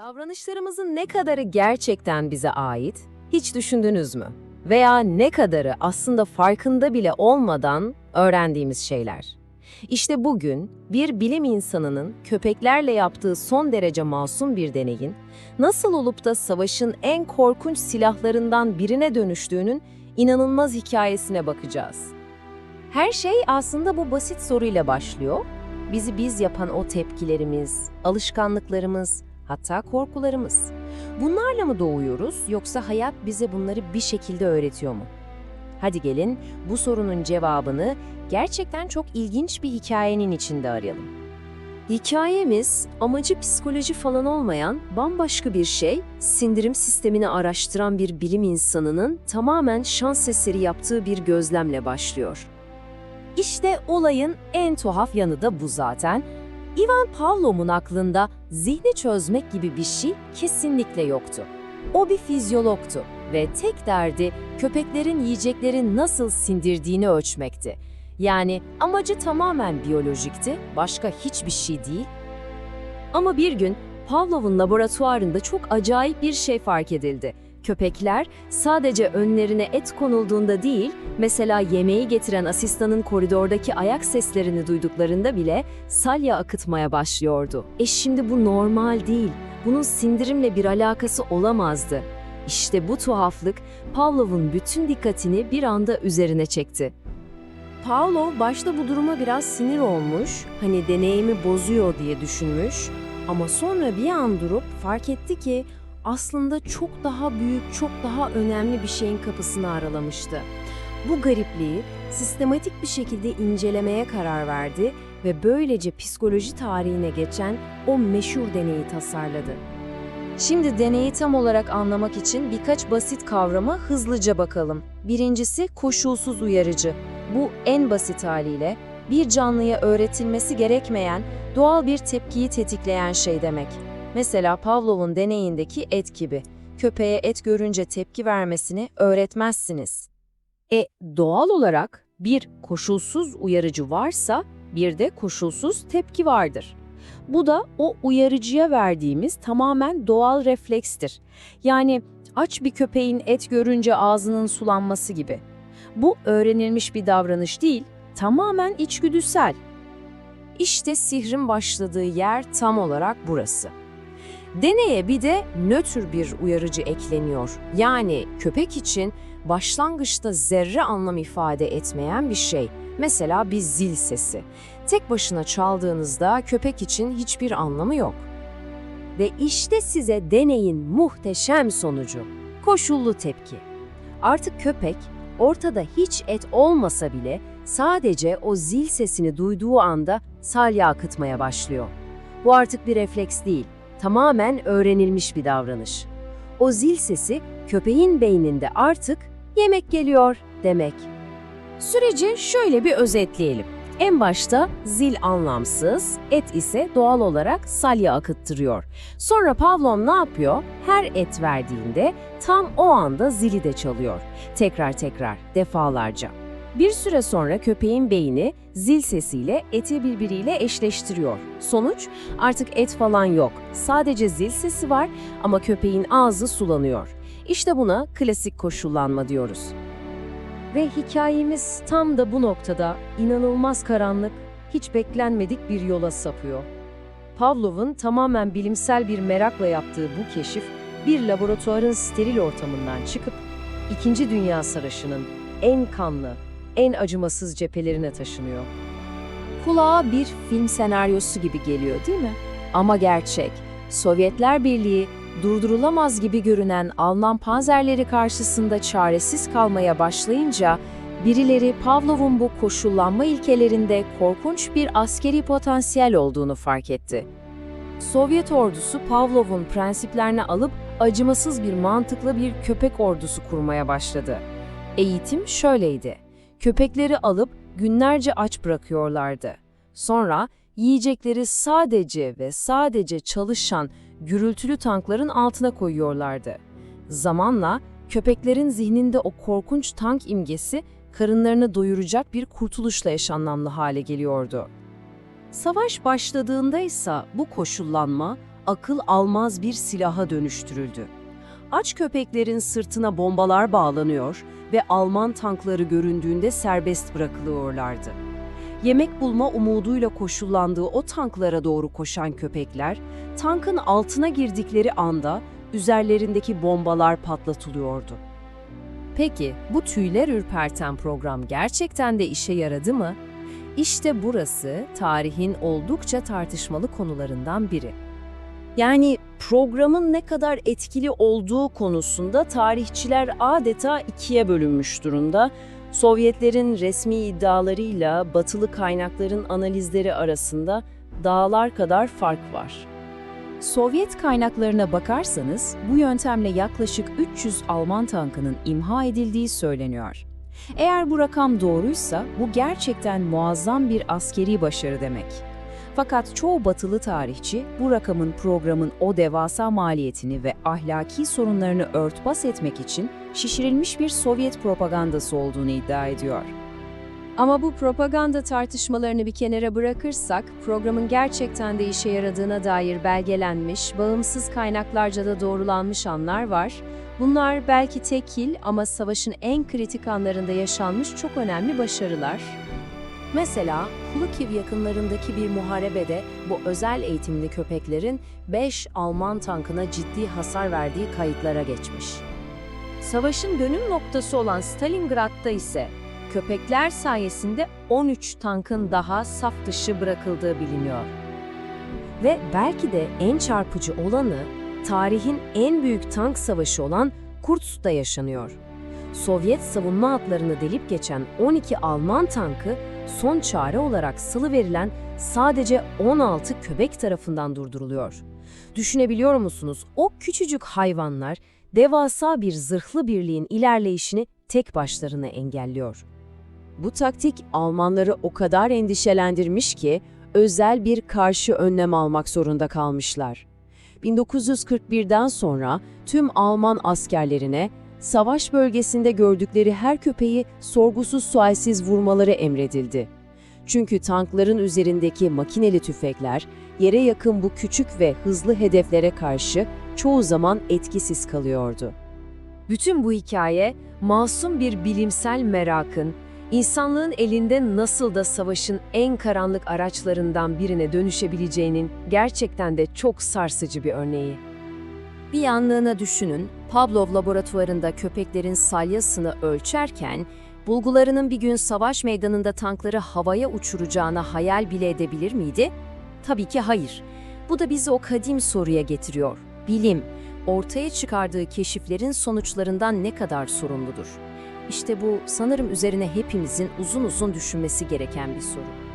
Davranışlarımızın ne kadarı gerçekten bize ait hiç düşündünüz mü? Veya ne kadarı aslında farkında bile olmadan öğrendiğimiz şeyler? İşte bugün bir bilim insanının köpeklerle yaptığı son derece masum bir deneyin nasıl olup da savaşın en korkunç silahlarından birine dönüştüğünün inanılmaz hikayesine bakacağız. Her şey aslında bu basit soruyla başlıyor. Bizi biz yapan o tepkilerimiz, alışkanlıklarımız, hatta korkularımız. Bunlarla mı doğuyoruz yoksa hayat bize bunları bir şekilde öğretiyor mu? Hadi gelin bu sorunun cevabını gerçekten çok ilginç bir hikayenin içinde arayalım. Hikayemiz amacı psikoloji falan olmayan bambaşka bir şey, sindirim sistemini araştıran bir bilim insanının tamamen şans eseri yaptığı bir gözlemle başlıyor. İşte olayın en tuhaf yanı da bu zaten. Ivan Pavlov'un aklında zihni çözmek gibi bir şey kesinlikle yoktu. O bir fizyologtu ve tek derdi köpeklerin yiyecekleri nasıl sindirdiğini ölçmekti. Yani amacı tamamen biyolojikti, başka hiçbir şey değil. Ama bir gün Pavlov'un laboratuvarında çok acayip bir şey fark edildi. Köpekler sadece önlerine et konulduğunda değil, mesela yemeği getiren asistanın koridordaki ayak seslerini duyduklarında bile salya akıtmaya başlıyordu. E şimdi bu normal değil. Bunun sindirimle bir alakası olamazdı. İşte bu tuhaflık Pavlov'un bütün dikkatini bir anda üzerine çekti. Pavlov başta bu duruma biraz sinir olmuş, hani deneyimi bozuyor diye düşünmüş ama sonra bir an durup fark etti ki aslında çok daha büyük, çok daha önemli bir şeyin kapısını aralamıştı. Bu garipliği sistematik bir şekilde incelemeye karar verdi ve böylece psikoloji tarihine geçen o meşhur deneyi tasarladı. Şimdi deneyi tam olarak anlamak için birkaç basit kavrama hızlıca bakalım. Birincisi koşulsuz uyarıcı. Bu en basit haliyle bir canlıya öğretilmesi gerekmeyen doğal bir tepkiyi tetikleyen şey demek. Mesela Pavlov'un deneyindeki et gibi. Köpeğe et görünce tepki vermesini öğretmezsiniz. E doğal olarak bir koşulsuz uyarıcı varsa bir de koşulsuz tepki vardır. Bu da o uyarıcıya verdiğimiz tamamen doğal reflekstir. Yani aç bir köpeğin et görünce ağzının sulanması gibi. Bu öğrenilmiş bir davranış değil, tamamen içgüdüsel. İşte sihrin başladığı yer tam olarak burası. Deneye bir de nötr bir uyarıcı ekleniyor. Yani köpek için başlangıçta zerre anlam ifade etmeyen bir şey. Mesela bir zil sesi. Tek başına çaldığınızda köpek için hiçbir anlamı yok. Ve işte size deneyin muhteşem sonucu. Koşullu tepki. Artık köpek ortada hiç et olmasa bile sadece o zil sesini duyduğu anda salya akıtmaya başlıyor. Bu artık bir refleks değil, tamamen öğrenilmiş bir davranış. O zil sesi köpeğin beyninde artık yemek geliyor demek. Süreci şöyle bir özetleyelim. En başta zil anlamsız, et ise doğal olarak salya akıttırıyor. Sonra Pavlov ne yapıyor? Her et verdiğinde tam o anda zili de çalıyor. Tekrar tekrar, defalarca. Bir süre sonra köpeğin beyni zil sesiyle eti birbiriyle eşleştiriyor. Sonuç artık et falan yok. Sadece zil sesi var ama köpeğin ağzı sulanıyor. İşte buna klasik koşullanma diyoruz. Ve hikayemiz tam da bu noktada inanılmaz karanlık, hiç beklenmedik bir yola sapıyor. Pavlov'un tamamen bilimsel bir merakla yaptığı bu keşif, bir laboratuvarın steril ortamından çıkıp İkinci Dünya Savaşı'nın en kanlı, en acımasız cephelerine taşınıyor. Kulağa bir film senaryosu gibi geliyor değil mi? Ama gerçek. Sovyetler Birliği durdurulamaz gibi görünen Alman panzerleri karşısında çaresiz kalmaya başlayınca birileri Pavlov'un bu koşullanma ilkelerinde korkunç bir askeri potansiyel olduğunu fark etti. Sovyet ordusu Pavlov'un prensiplerini alıp acımasız bir mantıkla bir köpek ordusu kurmaya başladı. Eğitim şöyleydi. Köpekleri alıp günlerce aç bırakıyorlardı. Sonra yiyecekleri sadece ve sadece çalışan gürültülü tankların altına koyuyorlardı. Zamanla köpeklerin zihninde o korkunç tank imgesi karınlarını doyuracak bir kurtuluşla eş hale geliyordu. Savaş başladığında ise bu koşullanma akıl almaz bir silaha dönüştürüldü. Aç köpeklerin sırtına bombalar bağlanıyor ve Alman tankları göründüğünde serbest bırakılıyorlardı. Yemek bulma umuduyla koşullandığı o tanklara doğru koşan köpekler, tankın altına girdikleri anda üzerlerindeki bombalar patlatılıyordu. Peki bu tüyler ürperten program gerçekten de işe yaradı mı? İşte burası tarihin oldukça tartışmalı konularından biri. Yani programın ne kadar etkili olduğu konusunda tarihçiler adeta ikiye bölünmüş durumda. Sovyetlerin resmi iddialarıyla batılı kaynakların analizleri arasında dağlar kadar fark var. Sovyet kaynaklarına bakarsanız bu yöntemle yaklaşık 300 Alman tankının imha edildiği söyleniyor. Eğer bu rakam doğruysa bu gerçekten muazzam bir askeri başarı demek. Fakat çoğu batılı tarihçi bu rakamın programın o devasa maliyetini ve ahlaki sorunlarını örtbas etmek için şişirilmiş bir Sovyet propagandası olduğunu iddia ediyor. Ama bu propaganda tartışmalarını bir kenara bırakırsak, programın gerçekten de işe yaradığına dair belgelenmiş, bağımsız kaynaklarca da doğrulanmış anlar var. Bunlar belki tekil ama savaşın en kritik anlarında yaşanmış çok önemli başarılar. Mesela Kulukiv yakınlarındaki bir muharebede bu özel eğitimli köpeklerin 5 Alman tankına ciddi hasar verdiği kayıtlara geçmiş. Savaşın dönüm noktası olan Stalingrad'da ise köpekler sayesinde 13 tankın daha saf dışı bırakıldığı biliniyor. Ve belki de en çarpıcı olanı tarihin en büyük tank savaşı olan Kursk'ta yaşanıyor. Sovyet savunma hatlarını delip geçen 12 Alman tankı son çare olarak salı verilen sadece 16 köpek tarafından durduruluyor. Düşünebiliyor musunuz? O küçücük hayvanlar devasa bir zırhlı birliğin ilerleyişini tek başlarına engelliyor. Bu taktik Almanları o kadar endişelendirmiş ki özel bir karşı önlem almak zorunda kalmışlar. 1941'den sonra tüm Alman askerlerine savaş bölgesinde gördükleri her köpeği sorgusuz sualsiz vurmaları emredildi. Çünkü tankların üzerindeki makineli tüfekler yere yakın bu küçük ve hızlı hedeflere karşı çoğu zaman etkisiz kalıyordu. Bütün bu hikaye masum bir bilimsel merakın, insanlığın elinde nasıl da savaşın en karanlık araçlarından birine dönüşebileceğinin gerçekten de çok sarsıcı bir örneği. Bir yanlığına düşünün, Pavlov laboratuvarında köpeklerin salyasını ölçerken, bulgularının bir gün savaş meydanında tankları havaya uçuracağına hayal bile edebilir miydi? Tabii ki hayır. Bu da bizi o kadim soruya getiriyor. Bilim, ortaya çıkardığı keşiflerin sonuçlarından ne kadar sorumludur? İşte bu sanırım üzerine hepimizin uzun uzun düşünmesi gereken bir soru.